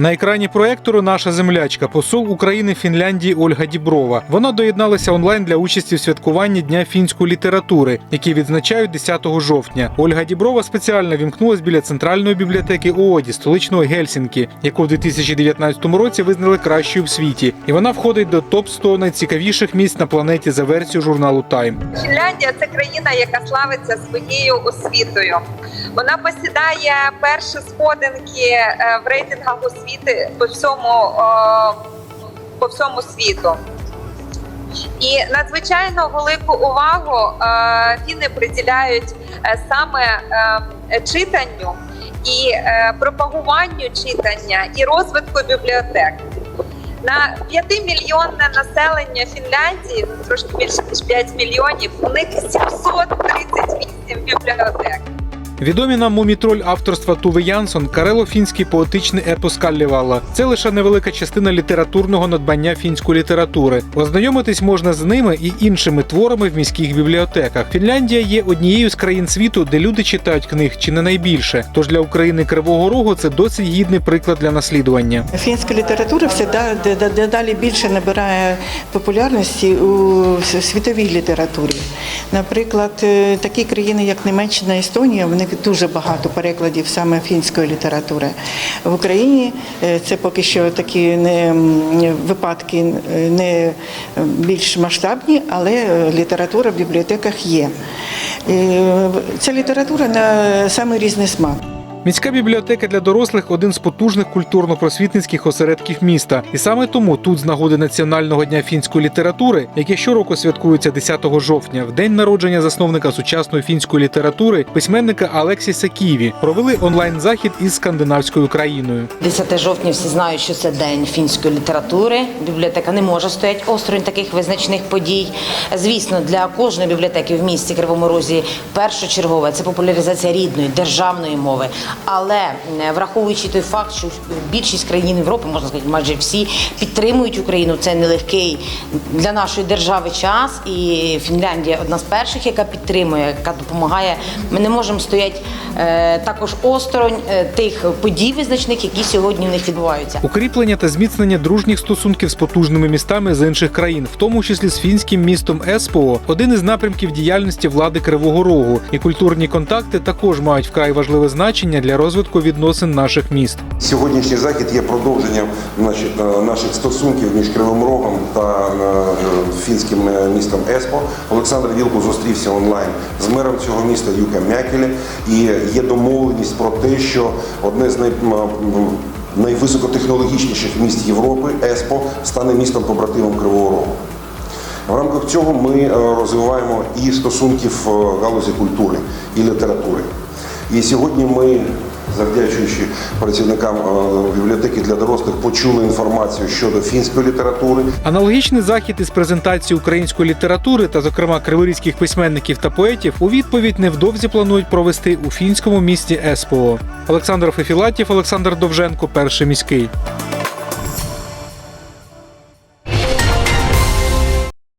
На екрані проектору наша землячка, посол України Фінляндії Ольга Діброва. Вона доєдналася онлайн для участі в святкуванні Дня фінської літератури, який відзначають 10 жовтня. Ольга Діброва спеціально вімкнулась біля центральної бібліотеки ООДі столичного Гельсінкі, яку в 2019 році визнали кращою в світі. І вона входить до топ 100 найцікавіших місць на планеті за версією журналу Time. Фінляндія це країна, яка славиться своєю освітою. Вона посідає перші сходинки е, в рейтингах освіти по всьому, по всьому світу. І надзвичайно велику увагу фіни приділяють е, саме е, читанню і е, пропагуванню читання і розвитку бібліотек. На 5-мільйонне населення Фінляндії, трошки більше ніж 5 мільйонів, у них 738 бібліотек. Відомі нам мумітроль авторства Туви Янсон, карело-фінський поетичний епос Каллівалла. Це лише невелика частина літературного надбання фінської літератури. Ознайомитись можна з ними і іншими творами в міських бібліотеках. Фінляндія є однією з країн світу, де люди читають книг чи не найбільше. Тож для України Кривого Рогу це досить гідний приклад для наслідування. Фінська література все да- де- де- дедалі більше набирає популярності у світовій літературі. Наприклад, е, такі країни, як Німеччина, Естонія, в них дуже багато перекладів саме фінської літератури. В Україні е, це поки що такі не випадки е, не більш масштабні, але е, література в бібліотеках є. Е, Ця література на саме різний смак. Міська бібліотека для дорослих один з потужних культурно-просвітницьких осередків міста. І саме тому тут, з нагоди Національного дня фінської літератури, яке щороку святкується 10 жовтня, в день народження засновника сучасної фінської літератури, письменника Алексіса Ківі, провели онлайн-захід із скандинавською країною. 10 жовтня всі знають, що це день фінської літератури. Бібліотека не може стояти осторонь таких визначних подій. Звісно, для кожної бібліотеки в місті Кривому Розі першочергове це популяризація рідної державної мови. Але враховуючи той факт, що більшість країн Європи, можна сказати, майже всі підтримують Україну. Це нелегкий для нашої держави час, і Фінляндія одна з перших, яка підтримує, яка допомагає. Ми не можемо стояти е, також осторонь е, тих подій визначних, які сьогодні в них відбуваються. Укріплення та зміцнення дружніх стосунків з потужними містами з інших країн, в тому числі з фінським містом Еспоо, один із напрямків діяльності влади Кривого Рогу. І культурні контакти також мають вкрай важливе значення для розвитку відносин наших міст. Сьогоднішній захід є продовженням е, наших стосунків між Кривим Рогом та е, фінським е, містом Еспо. Олександр Вілкул зустрівся онлайн з мером цього міста Юка Мякелі. І є домовленість про те, що одне з най, найвисокотехнологічніших міст Європи Еспо стане містом побратимом Кривого Рогу. В рамках цього ми розвиваємо і стосунки в галузі культури і літератури. І сьогодні ми, завдячуючи працівникам е, бібліотеки для дорослих, почули інформацію щодо фінської літератури. Аналогічний захід із презентації української літератури та, зокрема, криворізьких письменників та поетів у відповідь невдовзі планують провести у фінському місті Еспоо. Олександр Фефілатів, Олександр Довженко, перший міський.